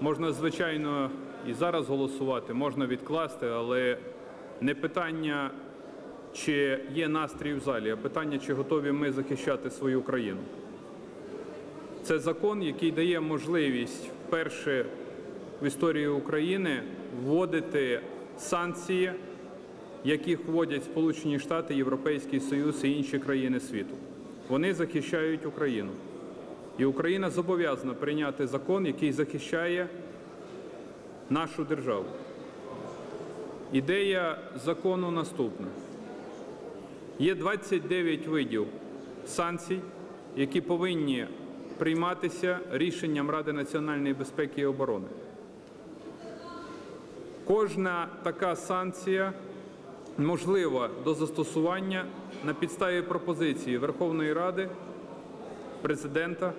Можна, звичайно, і зараз голосувати, можна відкласти, але не питання, чи є настрій в залі, а питання, чи готові ми захищати свою країну. Це закон, який дає можливість вперше в історії України вводити санкції, яких вводять Сполучені Штати, Європейський Союз і інші країни світу. Вони захищають Україну. І Україна зобов'язана прийняти закон, який захищає нашу державу. Ідея закону наступна. Є 29 видів санкцій, які повинні прийматися рішенням Ради національної безпеки і оборони. Кожна така санкція можлива до застосування на підставі пропозиції Верховної Ради, президента,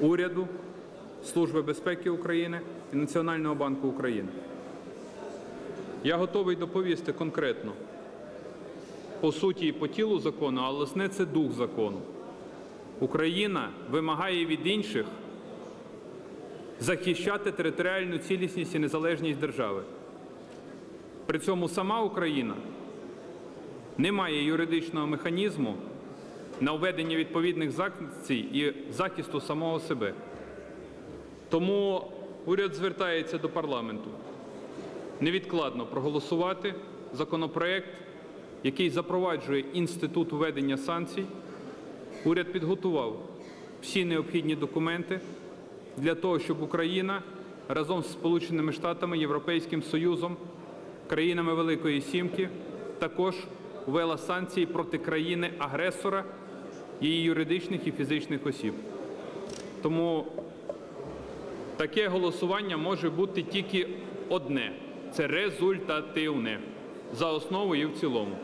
уряду, Служби безпеки України і Національного банку України. Я готовий доповісти конкретно по суті і по тілу закону, але основне це дух закону. Україна вимагає від інших захищати територіальну цілісність і незалежність держави. При цьому сама Україна не має юридичного механізму на введення відповідних санкцій і захисту самого себе. Тому уряд звертається до парламенту невідкладно проголосувати законопроект, який запроваджує інститут введення санкцій. Уряд підготував всі необхідні документи для того, щоб Україна разом з Сполученими Штатами, Європейським Союзом, країнами Великої Сімки також ввела санкції проти країни-агресора, її юридичних і фізичних осіб. Тому таке голосування може бути тільки одне це результативне за основу і в цілому.